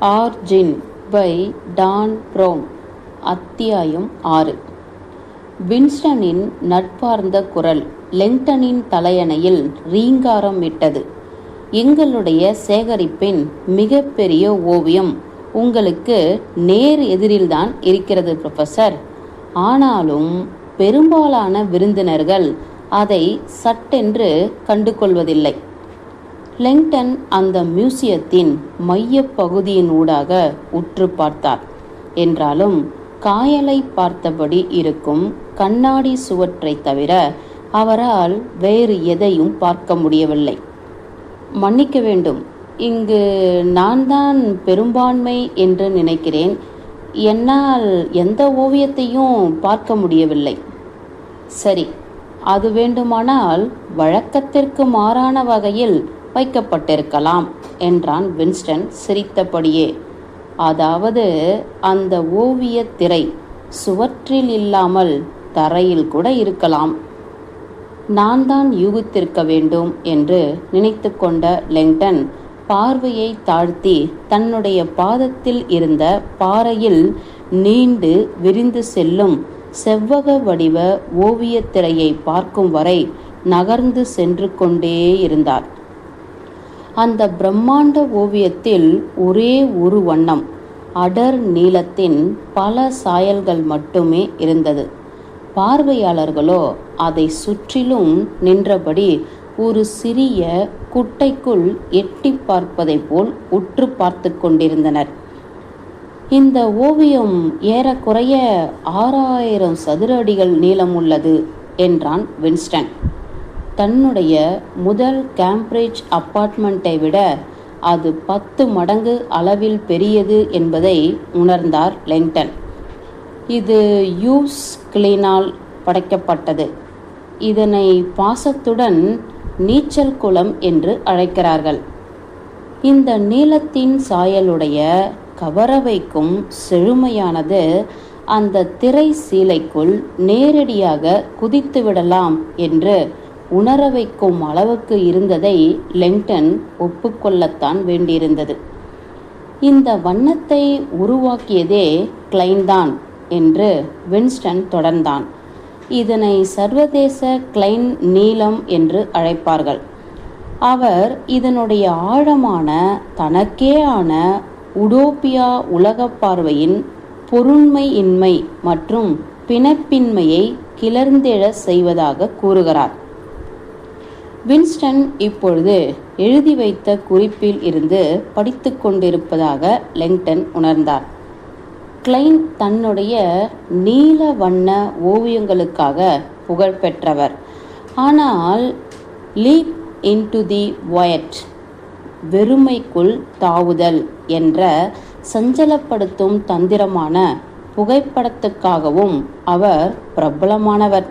Origin by Don brown அத்தியாயம் ஆறு. வின்ஸ்டனின் நட்பார்ந்த குரல் லெங்டனின் தலையணையில் ரீங்காரம் விட்டது எங்களுடைய சேகரிப்பின் மிகப்பெரிய ஓவியம் உங்களுக்கு நேர் எதிரில்தான் இருக்கிறது ப்ரொஃபஸர் ஆனாலும் பெரும்பாலான விருந்தினர்கள் அதை சட்டென்று கண்டுகொள்வதில்லை. லெங்டன் அந்த மியூசியத்தின் மையப் பகுதியினூடாக உற்று பார்த்தார். என்றாலும் காயலை பார்த்தபடி இருக்கும் கண்ணாடி சுவற்றைத் தவிர அவரால் வேறு எதையும் பார்க்க முடியவில்லை. மன்னிக்க வேண்டும். இங்கு நான் தான் பெரும்பான்மை என்று நினைக்கிறேன். என்னால் எந்த ஓவியத்தையும் பார்க்க முடியவில்லை. சரி அது வேண்டுமானால் வழக்கத்திற்கு மாறான வகையில் வைக்கப்பட்டிருக்கலாம் என்றான் வின்ஸ்டன் சிரித்தபடியே. அதாவது அந்த ஓவிய திரை சுவற்றில் இல்லாமல் தரையில் கூட இருக்கலாம். நான் தான் யூகித்திருக்க வேண்டும் என்று நினைத்து கொண்ட லெங்டன் பார்வையை தாழ்த்தி தன்னுடைய பாதத்தில் இருந்த பாறையில் நீண்டு விரிந்து செல்லும் செவ்வக வடிவ ஓவியத் திரையை பார்க்கும் வரை நகர்ந்து சென்று கொண்டே இருந்தார். அந்த பிரம்மாண்ட ஓவியத்தில் ஒரே ஒரு வண்ணம் அடர் நீளத்தின் பல சாயல்கள் மட்டுமே இருந்தது. பார்வையாளர்களோ அதை சுற்றிலும் நின்றபடி ஒரு சிறிய குட்டைக்குள் எட்டி பார்ப்பதை போல் உற்று பார்த்து கொண்டிருந்தனர். இந்த ஓவியம் ஏறக்குறைய ஆறாயிரம் சதுர அடிகள் நீளம் உள்ளது என்றான் வின்ஸ்டன். தன்னுடைய முதல் கேம்பிரிட்ஜ் அப்பார்ட்மெண்ட்டை விட அது பத்து மடங்கு அளவில் பெரியது என்பதை உணர்ந்தார் லெங்டன். இது யூஸ் கிளீனால் படைக்கப்பட்டது. இதனை பாசத்துடன் நீச்சல் குளம் என்று அழைக்கிறார்கள். இந்த நீளத்தின் சாயலுடைய கவரவைக்கும் செழுமையானது அந்த திரை சீலைக்குள் நேரடியாக குதித்து விடலாம் என்று உணர வைக்கும் அளவுக்கு இருந்ததை லெங்டன் ஒப்புக்கொள்ளத்தான் வேண்டியிருந்தது. இந்த வண்ணத்தை உருவாக்கியதே கிளைன்தான் என்று வின்ஸ்டன் தொடர்ந்தான். இதனை சர்வதேச கிளைன் நீளம் என்று அழைப்பார்கள். அவர் இதனுடைய ஆழமான தனக்கே ஆன உடோப்பியா உலக பார்வையின் பொருண்மையின்மை மற்றும் பிணப்பின்மையை கிளர்ந்தெழ செய்வதாக கூறுகிறார். வின்ஸ்டன் இப்பொழுது எழுதி வைத்த குறிப்பில் இருந்து படித்து கொண்டிருப்பதாக லெங்டன் உணர்ந்தார். கிளைன் தன்னுடைய நீல வண்ண ஓவியங்களுக்காக புகழ் பெற்றவர். ஆனால் லீப் இன்டு தி வயட் வெறுமைக்குள் தாவுதல் என்ற சஞ்சலப்படுத்தும் தந்திரமான புகைப்படத்துக்காகவும் அவர் பிரபலமானவர்.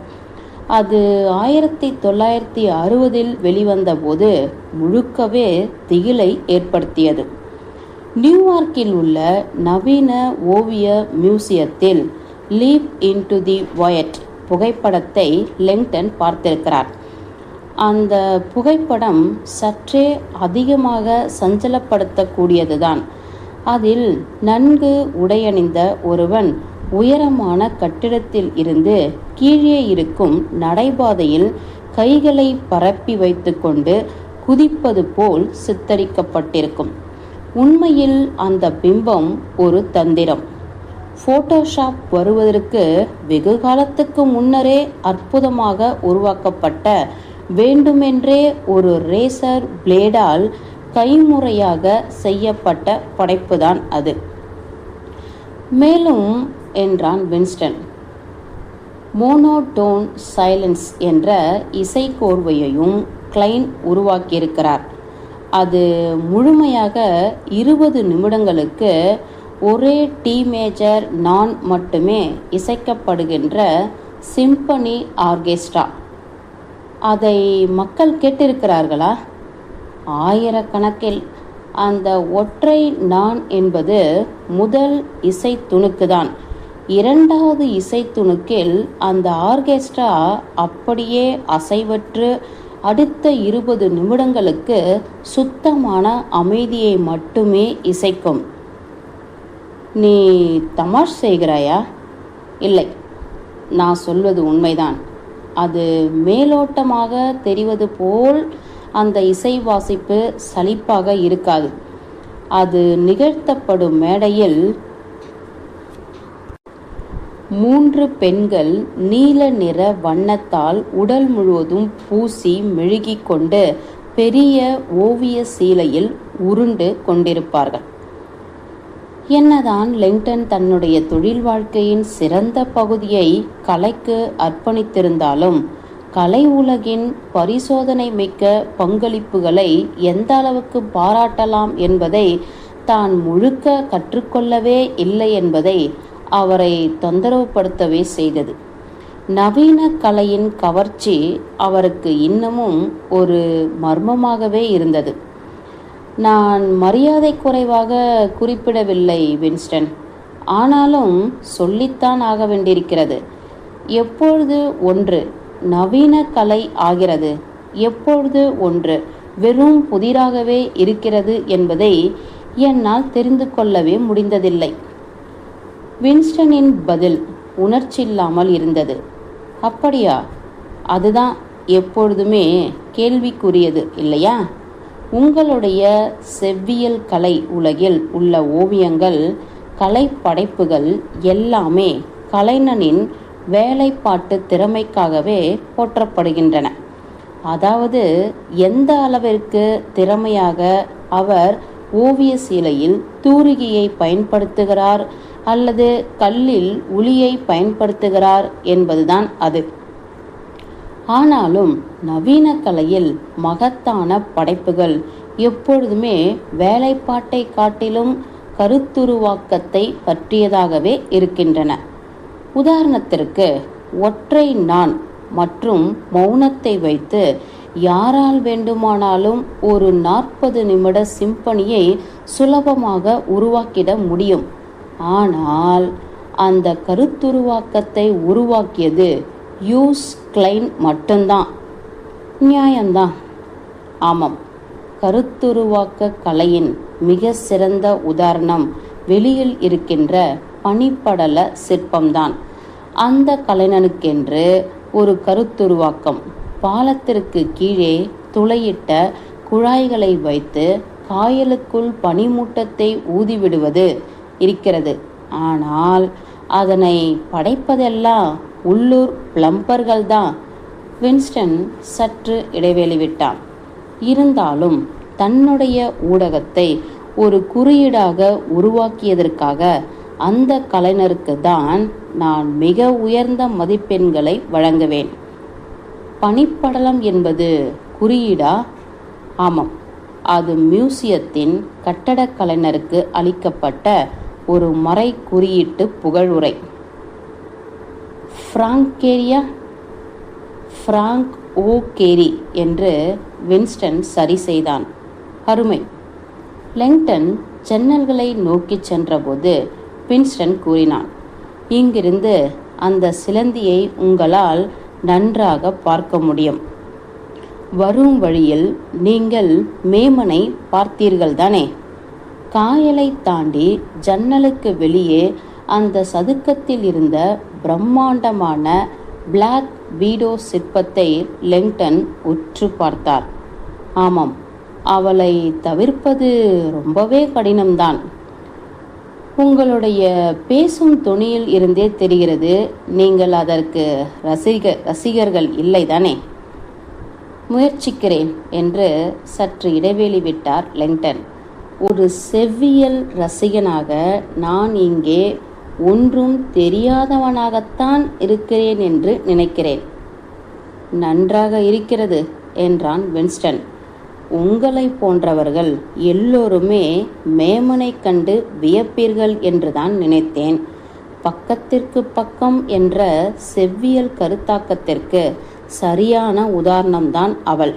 அது ஆயிரத்தி தொள்ளாயிரத்தி அறுபதில் வெளிவந்தபோது முழுக்கவே திகிலை ஏற்படுத்தியது. நியூயார்க்கில் உள்ள நவீன ஓவிய மியூசியத்தில் லீப் இன்டு தி வயட் புகைப்படத்தை லெங்டன் பார்த்திருக்கிறார். அந்த புகைப்படம் சற்றே அதிகமாக சஞ்சலப்படுத்தக்கூடியதுதான். அதில் நன்கு உடையணிந்த ஒருவன் உயரமான கட்டிடத்தில் இருந்து கீழே இருக்கும் நடைபாதையில் கைகளை பரப்பி வைத்துக்கொண்டு குதிப்பது போல் சித்தரிக்கப்பட்டிருக்கும். உண்மையில் அந்த பிம்பம் ஒரு தந்திரம். ஃபோட்டோஷாப் வருவதற்கு வெகு காலத்துக்கு முன்னரே அற்புதமாக உருவாக்கப்பட்ட வேண்டுமென்றே ஒரு ரேசர் பிளேடால் கைமுறையாக செய்யப்பட்ட படைப்புதான் அது. மேலும் என்றான் வின்ஸ்டன் மோனோடோன் சைலன்ஸ் என்ற இசைக்கோர்வையையும் கிளைன் உருவாக்கியிருக்கிறார். அது முழுமையாக இருபது நிமிடங்களுக்கு ஒரே டி மேஜர் நான் மட்டுமே இசைக்கப்படுகின்ற சிம்பனி ஆர்கெஸ்ட்ரா. அதை மக்கள் கேட்டிருக்கிறார்களா? ஆயிரக்கணக்கில். அந்த ஒற்றை நான் என்பது முதல் இசை துணுக்குதான் இரண்டாவது இசை துணுக்கில் அந்த ஆர்கெஸ்ட்ரா அப்படியே அசைவற்று அடுத்த இருபது நிமிடங்களுக்கு சுத்தமான அமைதியை மட்டுமே இசைக்கும். நீ தமாஷ் செய்கிறாயா? இல்லை நான் சொல்வது உண்மைதான். அது மேலோட்டமாக தெரிவது போல் அந்த இசை வாசிப்பு சலிப்பாக இருக்காது. அது நிகழ்த்தப்படும் மேடையில் மூன்று பெண்கள் நீல நிற வண்ணத்தால் உடல் முழுவதும் பூசி மெழுகிக் கொண்டு பெரிய ஓவிய சீலையில் உருண்டு கொண்டிருப்பார்கள். என்னதான் லெங்டன் தன்னுடைய தொழில் வாழ்க்கையின் சிறந்த பகுதியை கலைக்கு அர்ப்பணித்திருந்தாலும் கலை உலகின் பரிசோதனை மிக்க பங்களிப்புகளை எந்த அளவுக்கு பாராட்டலாம் என்பதை தான் முழுக்க கற்றுக்கொள்ளவே இல்லை என்பதை அவரை தொந்தரவுப்படுத்தவே செய்தது. நவீன கலையின் கவர்ச்சி அவருக்கு இன்னமும் ஒரு மர்மமாகவே இருந்தது. நான் மரியாதை குறைவாக குறிப்பிடவில்லை வின்ஸ்டன். ஆனாலும் சொல்லித்தான் ஆக வேண்டியிருக்கிறது. எப்பொழுது ஒன்று நவீன கலை ஆகிறது. எப்பொழுது ஒன்று வெறும் புதிராகவே இருக்கிறது என்பதை என்னால் தெரிந்து கொள்ளவே முடிந்ததில்லை. வின்ஸ்டனின் பதில் உணர்ச்சியில்லாமல் இருந்தது. அப்படியா? அதுதான் எப்பொழுதுமே கேள்விக்குரியது இல்லையா? உங்களுடைய செவ்வியல் கலை உலகில் உள்ள ஓவியங்கள் கலை படைப்புகள் எல்லாமே கலைஞனின் வேலைப்பாட்டு திறமைக்காகவே போற்றப்படுகின்றன. அதாவது எந்த அளவிற்கு திறமையாக அவர் ஓவிய சீலையில் தூரிகையை பயன்படுத்துகிறார் அல்லது கல்லில் உளியை பயன்படுத்துகிறார் என்பதுதான் அது. ஆனாலும் நவீன கலையில் மகத்தான படைப்புகள் எப்பொழுதுமே வேலைப்பாட்டை காட்டிலும் கருத்துருவாக்கத்தை பற்றியதாகவே இருக்கின்றன. உதாரணத்திற்கு ஒற்றை நான் மற்றும் மௌனத்தை வைத்து யாரால் வேண்டுமானாலும் ஒரு நாற்பது நிமிட சிம்பனியை சுலபமாக உருவாக்கிட முடியும். ஆனால் அந்த கருத்துருவாக்கத்தை உருவாக்கியது யூஸ் கிளைன் மட்டும்தான். நியாயம்தான். ஆமாம் கருத்துருவாக்க கலையின் மிக சிறந்த உதாரணம் வெளியில் இருக்கின்ற பனிப்படல சிற்பம்தான். அந்த கலைஞனுக்கென்று ஒரு கருத்துருவாக்கம். பாலத்திற்கு கீழே துளையிட்ட குழாய்களை வைத்து காயலுக்குள் பனிமூட்டத்தை ஊதிவிடுவது இருக்கிறது. ஆனால் அதனை படைப்பதெல்லாம் உள்ளூர் பிளம்பர்கள்தான். வின்ஸ்டன் சற்று இடைவெளி விட்டான் இருந்தாலும் தன்னுடைய ஊடகத்தை ஒரு குறியீடாக உருவாக்கியதற்காக அந்த கலைஞருக்கு தான் நான் மிக உயர்ந்த மதிப்பெண்களை வழங்குவேன். பனிப்படலம் என்பது குறியீடா? ஆமாம். அது மியூசியத்தின் கட்டடக் கலைஞருக்கு அளிக்கப்பட்ட ஒரு மறை குறியீட்டு புகழுரை. ஃப்ராங்கேரியா? ஃப்ராங்க் ஓ கேரி என்று வின்ஸ்டன் சரி செய்தான். அருமை. லெங்டன் ஜன்னல்களை நோக்கிச் சென்றபோது வின்ஸ்டன் கூறினான் இங்கிருந்து அந்த சிலந்தியை உங்களால் நன்றாக பார்க்க முடியும். வரும் வழியில் நீங்கள் மேமனை பார்த்தீர்கள் தானே காயலை தாண்டி ஜன்னலுக்கு வெளியே அந்த சதுக்கத்தில் இருந்த பிரம்மாண்டமான பிளாக் வீடோ சிற்பத்தை லெங்டன் உற்று பார்த்தார். ஆமாம் அவளை தவிர்ப்பது ரொம்பவே கடினம்தான். உங்களுடைய பேசும் துணியில் இருந்தே தெரிகிறது நீங்கள் அதற்கு ரசிக ரசிகர்கள் இல்லைதானே? முயற்சிக்கிறேன் என்று சற்று இடைவெளி விட்டார் லெங்டன். ஒரு செவ்வியல் ரசிகனாக நான் இங்கே ஒன்றும் தெரியாதவனாகத்தான் இருக்கிறேன் என்று நினைக்கிறேன். நன்றாக இருக்கிறது என்றான் வின்ஸ்டன். உங்களை போன்றவர்கள் எல்லோருமே மேமனை கண்டு வியப்பீர்கள் என்றுதான் நினைத்தேன். பக்கத்திற்கு பக்கம் என்ற செவ்வியல் கருத்தாக்கத்திற்கு சரியான உதாரணம்தான் அவள்.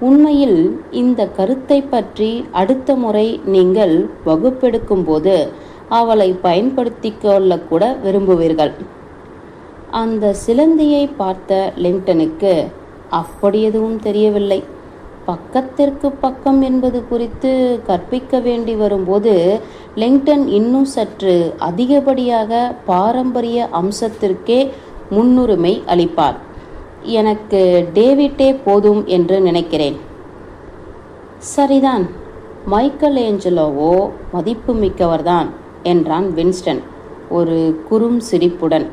உண்மையில் இந்த கருத்தை பற்றி அடுத்த முறை நீங்கள் வகுப்பெடுக்கும்போது அவளை பயன்படுத்தி கொள்ளக்கூட விரும்புவீர்கள். அந்த சிலந்தியை பார்த்த லிங்டனுக்கு அப்படி எதுவும் தெரியவில்லை. பக்கத்திற்கு பக்கம் என்பது குறித்து கற்பிக்க வேண்டி வரும்போது லிங்டன் இன்னும் சற்று அதிகப்படியாக பாரம்பரிய அம்சத்திற்கே முன்னுரிமை அளிப்பார். எனக்கு டேவிட்டே போதும் என்று நினைக்கிறேன். சரிதான் மைக்கேல் ஏஞ்சலோவோ மதிப்புமிக்கவர்தான் என்றான் வின்ஸ்டன் ஒரு குறும் சிரிப்புடன்.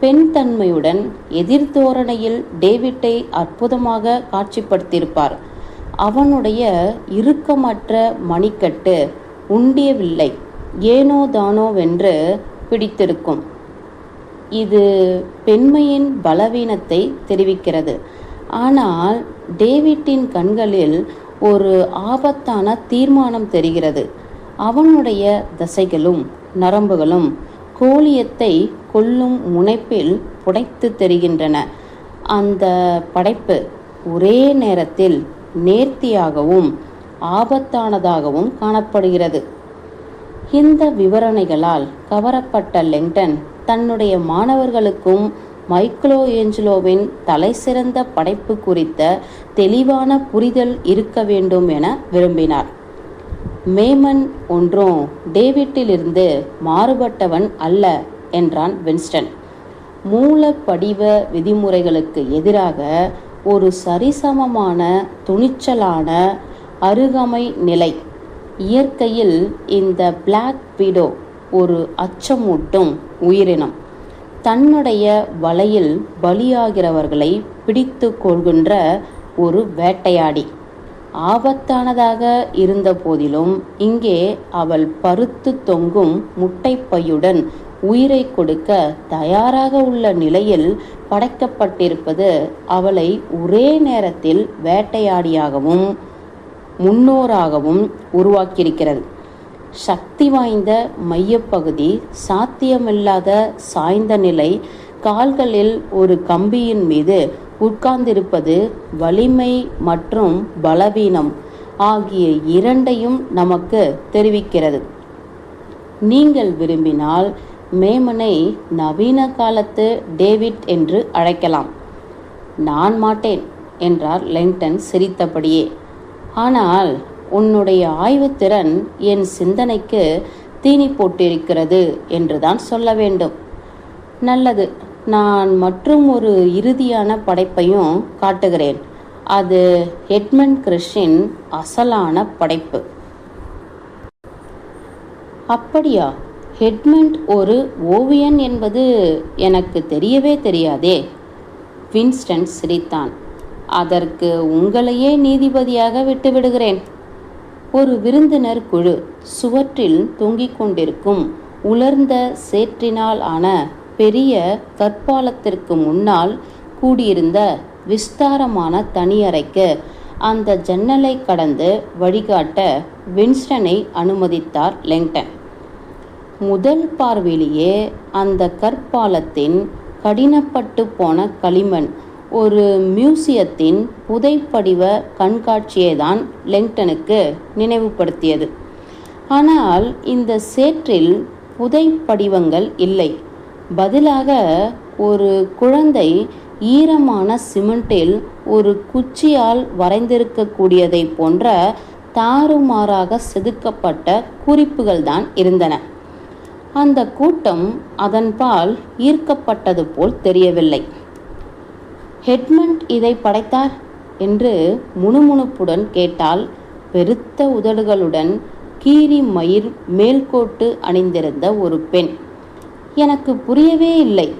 பெண் தன்மையுடன் எதிர்தோரணையில் டேவிட்டை அற்புதமாக காட்சிப்படுத்தியிருப்பார். அவனுடைய இறுக்கமற்ற மணிக்கட்டு உண்டியவில்லை. ஏனோ தானோவென்று பிடித்திருக்கும். இது பெண்மையின் பலவீனத்தை தெரிவிக்கிறது. ஆனால் டேவிட்டின் கண்களில் ஒரு ஆபத்தான தீர்மானம் தெரிகிறது. அவனுடைய தசைகளும் நரம்புகளும் கோழியத்தை கொல்லும் முனைப்பில் புடைத்து தெரிகின்றன. அந்த படைப்பு ஒரே நேரத்தில் நேர்த்தியாகவும் ஆபத்தானதாகவும் காணப்படுகிறது. இந்த விவரணைகளால் கவரப்பட்ட லெங்டன் தன்னுடைய மாணவர்களுக்கும் மைக்ளோ ஏஞ்சலோவின் தலைசிறந்த படைப்பு குறித்த தெளிவான புரிதல் இருக்க வேண்டும் என விரும்பினார். மேமன் ஒன்றும் டேவிட்டிலிருந்து மாறுபட்டவன் அல்ல என்றான் வின்ஸ்டன். மூல படிவ விதிமுறைகளுக்கு எதிராக ஒரு சரிசமமான துணிச்சலான அருகமை நிலை. இயற்கையில் இந்த பிளாக் பீடோ ஒரு அச்சமூட்டும் உயிரினம். தன்னுடைய வலையில் பலியாகிறவர்களை பிடித்து கொள்கின்ற ஒரு வேட்டையாடி. ஆபத்தானதாக இருந்த போதிலும் இங்கே அவள் பருத்து தொங்கும் முட்டைப்பையுடன் உயிரை கொடுக்க தயாராக உள்ள நிலையில் படைக்கப்பட்டிருப்பது அவளை ஒரே நேரத்தில் வேட்டையாடியாகவும் முன்னோராகவும் உருவாக்கியிருக்கிறது. சக்தி வாய்ந்த மையப்பகுதி சாத்தியமில்லாத சாய்ந்த நிலை கால்களில் ஒரு கம்பியின் மீது உட்கார்ந்திருப்பது வலிமை மற்றும் பலவீனம் ஆகிய இரண்டையும் நமக்கு தெரிவிக்கிறது. நீங்கள் விரும்பினால் மேமனை நவீன காலத்து டேவிட் என்று அழைக்கலாம். நான் மாட்டேன் என்றார் லெங்டன் சிரித்தபடியே. ஆனால் உன்னுடைய ஆய்வுத்திறன் என் சிந்தனைக்கு தீனி போட்டிருக்கிறது என்றுதான் சொல்ல வேண்டும். நல்லது நான் மற்றும் ஒரு இறுதியான படைப்பையும் காட்டுகிறேன். அது எட்மண்ட் கிறிஷின் அசலான படைப்பு. அப்படியா? ஹெட்மண்ட் ஒரு ஓவியன் என்பது எனக்கு தெரியவே தெரியாதே. வின்ஸ்டன் சிரித்தான். அதற்கு உங்களையே நீதிபதியாக விட்டுவிடுகிறேன் ஒரு விருந்தினர் குழு சுவற்றில் தொங்கிக் கொண்டிருக்கும் உலர்ந்த சேற்றினால் ஆன பெரிய கற்பாலத்திற்கு முன்னால் கூடியிருந்த விஸ்தாரமான தனியறைக்கு அந்த ஜன்னலை கடந்து வழிகாட்ட வின்ஸ்டனை அனுமதித்தார் லெங்டன் முதல் பார்வையிலேயே அந்த கற்பாலத்தின் கடினப்பட்டு போன களிமண் ஒரு மியூசியத்தின் புதைப்படிவ கண்காட்சியை தான் லெங்டனுக்கு நினைவுபடுத்தியது. ஆனால் இந்த சேற்றில் புதைப்படிவங்கள் இல்லை. பதிலாக ஒரு குழந்தை ஈரமான சிமெண்டில் ஒரு குச்சியால் வரைந்திருக்கக்கூடியதை போன்ற தாறுமாறாக செதுக்கப்பட்ட குறிப்புகள் தான் இருந்தன. அந்த கூட்டம் அதன்பால் ஈர்க்கப்பட்டது போல் தெரியவில்லை. ஹெட்மண்ட் இதை படைத்தார்? என்று முணுமுணுப்புடன் கேட்டால் பெருத்த உதடுகளுடன் கீரி மயிர் மேல்கோட்டு அணிந்திருந்த ஒரு பெண். எனக்கு புரியவே இல்லை.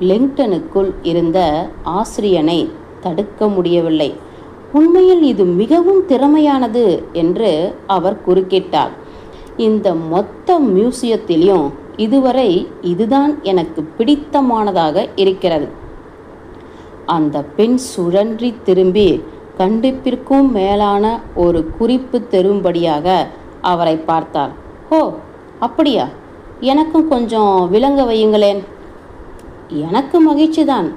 லெங்டனுக்குள் இருந்த ஆசிரியனை தடுக்க முடியவில்லை. உண்மையில் இது மிகவும் திறமையானது என்று அவர் குறுக்கிட்டார். இந்த மொத்த மியூசியத்திலையும் இதுவரை இதுதான் எனக்கு பிடித்தமானதாக இருக்கிறது. அந்த பெண் சுழன்றி திரும்பி கண்டிப்பிற்கும் மேலான ஒரு குறிப்பு தரும்படியாக அவரை பார்த்தார் ஓ அப்படியா? எனக்கும் கொஞ்சம் விளங்க வையுங்களேன். எனக்கு மகிழ்ச்சிதான்.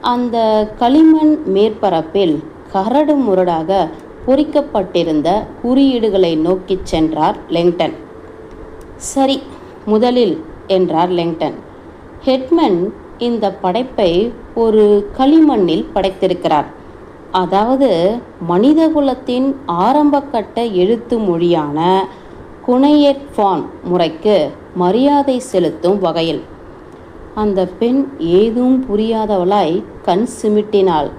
அந்த களிமண் மேற்பரப்பில் கரடு முரடாக பொறிக்கப்பட்டிருந்த குறியீடுகளை நோக்கிச் சென்றார் லெங்டன். சரி முதலில் என்றார் லெங்டன். ஹெட்மன் இந்த படைப்பை ஒரு களிமண்ணில் படைத்திருக்கிறார். அதாவது மனிதகுலத்தின் ஆரம்பக்கட்ட எழுத்து மொழியான குனையட் ஃபான் முறைக்கு மரியாதை செலுத்தும் வகையில். அந்த பெண் ஏதும் புரியாதவளாய் கண் சிமிட்டினாள்.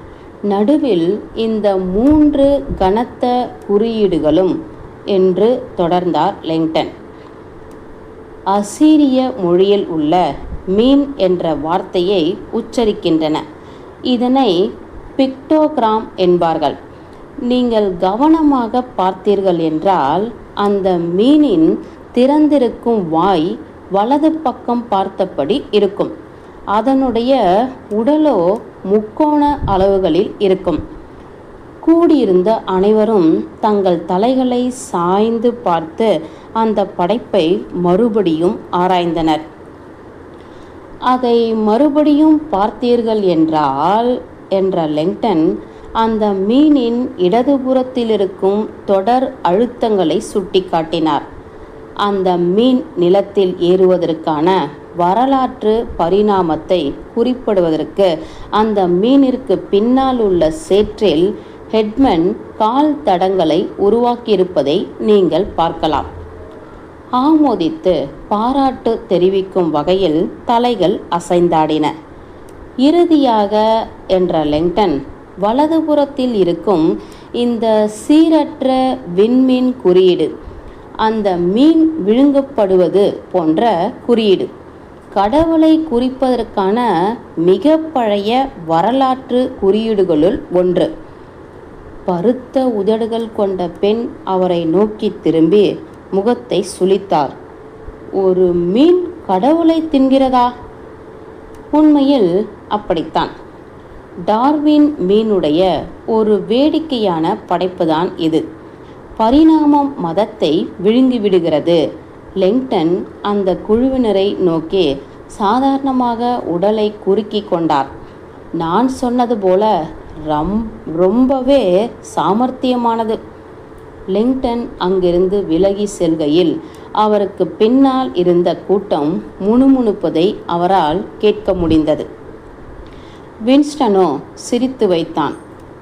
நடுவில் இந்த மூன்று கனத்த குறியீடுகளும் என்று தொடர்ந்தார் லெங்டன். அசீரிய மொழியில் உள்ள மீன் என்ற வார்த்தையை உச்சரிக்கின்றன. இதனை பிக்டோகிராம் என்பார்கள். நீங்கள் கவனமாக பார்த்தீர்கள் என்றால் அந்த மீனின் திறந்திருக்கும் வாய் வலது பக்கம் பார்த்தபடி இருக்கும். அதனுடைய உடலோ முக்கோண அளவுகளில் இருக்கும். கூடியிருந்த அனைவரும் தங்கள் தலைகளை சாய்ந்து பார்த்து அந்த படைப்பை மறுபடியும் ஆராய்ந்தனர். அதை மறுபடியும் பார்த்தீர்கள் என்றால் என்ற லெங்டன் அந்த மீனின் இடதுபுறத்தில் இருக்கும் தொடர் அழுத்தங்களை சுட்டிக்காட்டினார். அந்த மீன் நிலத்தில் ஏறுவதற்கான வரலாற்று பரிணாமத்தை குறிப்பிடுவதற்கு அந்த மீனிற்கு பின்னால் உள்ள சேற்றில் ஹெட்மன் கால் தடங்களை உருவாக்கியிருப்பதை நீங்கள் பார்க்கலாம். ஆமோதித்து பாராட்டு தெரிவிக்கும் வகையில் தலைகள் அசைந்தாடின. இறுதியாக என்ற லெங்டன் வலதுபுறத்தில் இருக்கும் இந்த சீரற்ற விண்மீன் குறியீடு அந்த மீன் விழுங்கப்படுவது போன்ற குறியீடு. கடவுளை குறிப்பதற்கான மிக பழைய வரலாற்று குறியீடுகளுள் ஒன்று. பருத்த உதடுகள் கொண்ட பெண் அவரை நோக்கி திரும்பி முகத்தை சுளித்தார். ஒரு மீன் கடவுளை தின்கிறதா? உண்மையில் அப்படித்தான். டார்வின் மீனுடைய ஒரு வேடிக்கையான படைப்புதான் இது. பரிணாமம் மதத்தை விழுங்கிவிடுகிறது. லெங்டன் அந்த குழுவினரை நோக்கி சாதாரணமாக உடலை குறுக்கி கொண்டார். நான் சொன்னது போல ரம் ரொம்பவே சாமர்த்தியமானது. லிங்டன் அங்கிருந்து விலகி செல்கையில் அவருக்கு பின்னால் இருந்த கூட்டம் முணுமுணுப்பதை அவரால் கேட்க முடிந்தது. வின்ஸ்டனோ சிரித்து வைத்தான்.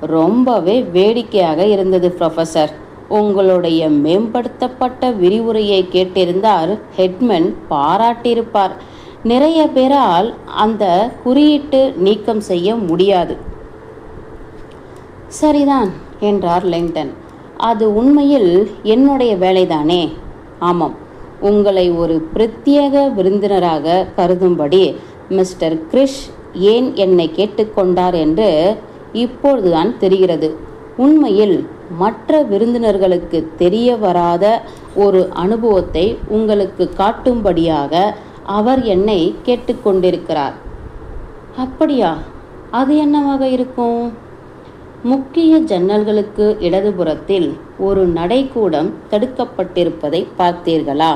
ரொம்பவே வேடிக்கையாக இருந்தது ப்ரொஃபஸர். உங்களுடைய மேம்படுத்தப்பட்ட விரிவுரையை கேட்டிருந்தார் ஹெட்மன் பாராட்டியிருப்பார். நிறைய பேரால் அந்த குறியீட்டு நீக்கம் செய்ய முடியாது. சரிதான் என்றார் லெங்டன். அது உண்மையில் என்னுடைய வேலைதானே? ஆமாம் உங்களை ஒரு பிரத்யேக விருந்தினராக கருதும்படி மிஸ்டர் கிரிஷ் ஏன் என்னை கேட்டுக்கொண்டார் என்று இப்பொழுதுதான் தெரிகிறது. உண்மையில் மற்ற விருந்தினர்களுக்கு தெரிய வராத ஒரு அனுபவத்தை உங்களுக்கு காட்டும்படியாக அவர் என்னை கேட்டுக்கொண்டிருக்கிறார் அப்படியா? அது என்னவாக இருக்கும்? முக்கிய ஜன்னல்களுக்கு இடதுபுறத்தில் ஒரு நடைக்கூடம் தடுக்கப்பட்டிருப்பதை பார்த்தீர்களா?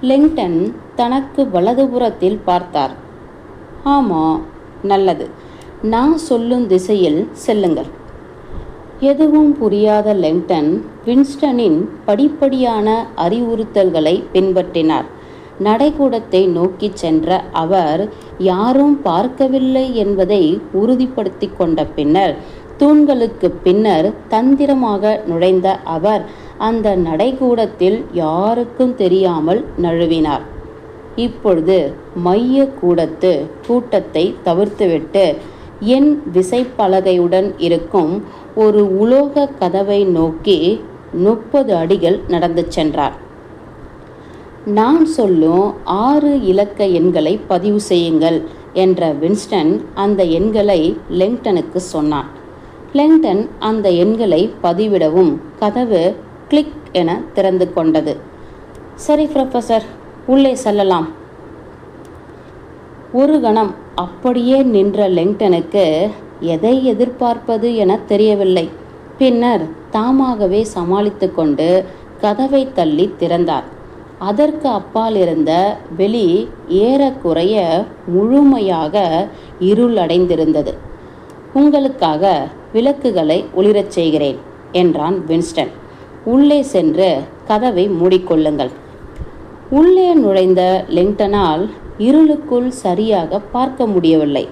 லிங்டன் தனக்கு வலதுபுறத்தில் பார்த்தார். ஆமாம் நல்லது. நான் சொல்லும் திசையில் செல்லுங்கள். எதுவும் புரியாத லெங்டன் வின்ஸ்டனின் படிப்படியான அறிவுறுத்தல்களை பின்பற்றினார். நடைக்கூடத்தை நோக்கிச் சென்ற அவர் யாரும் பார்க்கவில்லை என்பதை உறுதிப்படுத்தி கொண்ட பின்னர் தூண்களுக்கு பின்னர் தந்திரமாக நுழைந்த அவர் அந்த நடைக்கூடத்தில் யாருக்கும் தெரியாமல் நழுவினார். இப்பொழுது மைய கூடத்து கூட்டத்தை தவிர்த்துவிட்டு என் விசைப்பலகையுடன் இருக்கும் ஒரு உலோக கதவை நோக்கி முப்பது அடிகள் நடந்து சென்றார். நான் சொல்லும் ஆறு இலக்க எண்களை பதிவு செய்யுங்கள் என்ற வின்ஸ்டன் அந்த எண்களை லெங்டனுக்கு சொன்னான். லெங்டன் அந்த எண்களை பதிவிடவும் கதவு கிளிக் என திறந்து கொண்டது. சரி ப்ரொஃபஸர் உள்ளே செல்லலாம். ஒரு கணம் அப்படியே நின்ற லெங்டனுக்கு எதை எதிர்பார்ப்பது என தெரியவில்லை. பின்னர் தாமாகவே சமாளித்து கொண்டு கதவை தள்ளி திறந்தார். அதற்கு அப்பால் இருந்த வெளி ஏறக்குறைய முழுமையாக இருள் அடைந்திருந்தது உங்களுக்காக விளக்குகளை ஒளிரச் செய்கிறேன் என்றான் வின்ஸ்டன். உள்ளே சென்று கதவை மூடிக்கொள்ளுங்கள். உள்ளே நுழைந்த லிங்டனால் இருளுக்குள் சரியாக பார்க்க முடியவில்லை.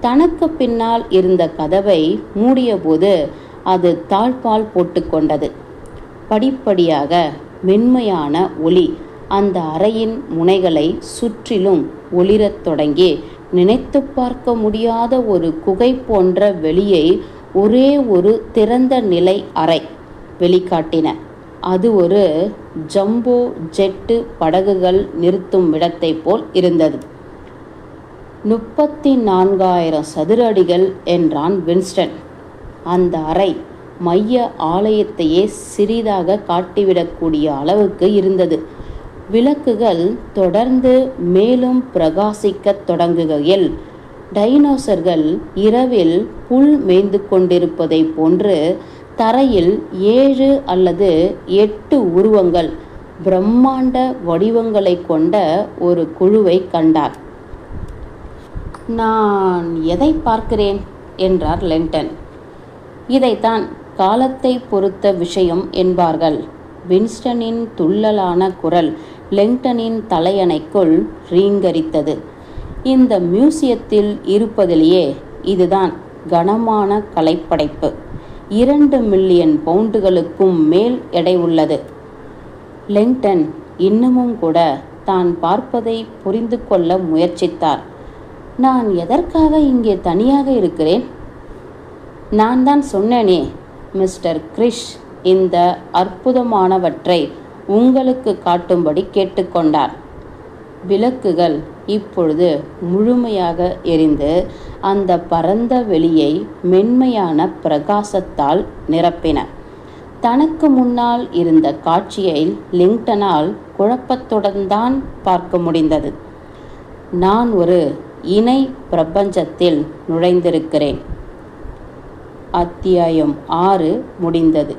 தனக்கு பின்னால் இருந்த கதவை மூடியபோது அது தாழ்பால் போட்டுக்கொண்டது படிப்படியாக மென்மையான ஒளி அந்த அறையின் முனைகளை சுற்றிலும் ஒளிரத் தொடங்கி நினைத்து பார்க்க முடியாத ஒரு குகை போன்ற வெளியை ஒரே ஒரு திறந்த நிலை அறை வெளிக்காட்டின. அது ஒரு ஜம்போ ஜெட்டு படகுகள் நிறுத்தும் இடத்தை போல் இருந்தது. முப்பத்தி நான்காயிரம் சதுர அடிகள் என்றான் வின்ஸ்டன். அந்த அறை மைய ஆலயத்தையே சிறிதாக காட்டிவிடக்கூடிய அளவுக்கு இருந்தது. விளக்குகள் தொடர்ந்து மேலும் பிரகாசிக்கத் தொடங்குகையில் டைனோசர்கள் இரவில் புல் மேய்ந்து கொண்டிருப்பதை போன்று தரையில் ஏழு அல்லது எட்டு உருவங்கள் பிரம்மாண்ட வடிவங்களை கொண்ட ஒரு குழுவை கண்டார். நான் எதை பார்க்கிறேன்? என்றார் லெங்டன் இதைத்தான் காலத்தை பொறுத்த விஷயம் என்பார்கள். வின்ஸ்டனின் துள்ளலான குரல் லெங்டனின் தலையணைக்குள் ரீங்கரித்தது. இந்த மியூசியத்தில் இருப்பதிலேயே இதுதான் கனமான கலைப்படைப்பு. இரண்டு மில்லியன் பவுண்டுகளுக்கும் மேல் எடை உள்ளது. லெங்டன் இன்னமும் கூட தான் பார்ப்பதை புரிந்து கொள்ள முயற்சித்தார். நான் எதற்காக இங்கே தனியாக இருக்கிறேன்? நான் தான் சொன்னேனே மிஸ்டர் கிரிஷ் இந்த அற்புதமானவற்றை உங்களுக்கு காட்டும்படி கேட்டுக்கொண்டார். விளக்குகள் இப்பொழுது முழுமையாக எரிந்து அந்த பரந்த வெளியை மென்மையான பிரகாசத்தால் நிரப்பின. தனக்கு முன்னால் இருந்த காட்சியை லிங்டனால் குழப்பத்துடன் தான் பார்க்க முடிந்தது. நான் ஒரு இணை பிரபஞ்சத்தில் நுழைந்திருக்கிறேன். அத்தியாயம் ஆறு முடிந்தது.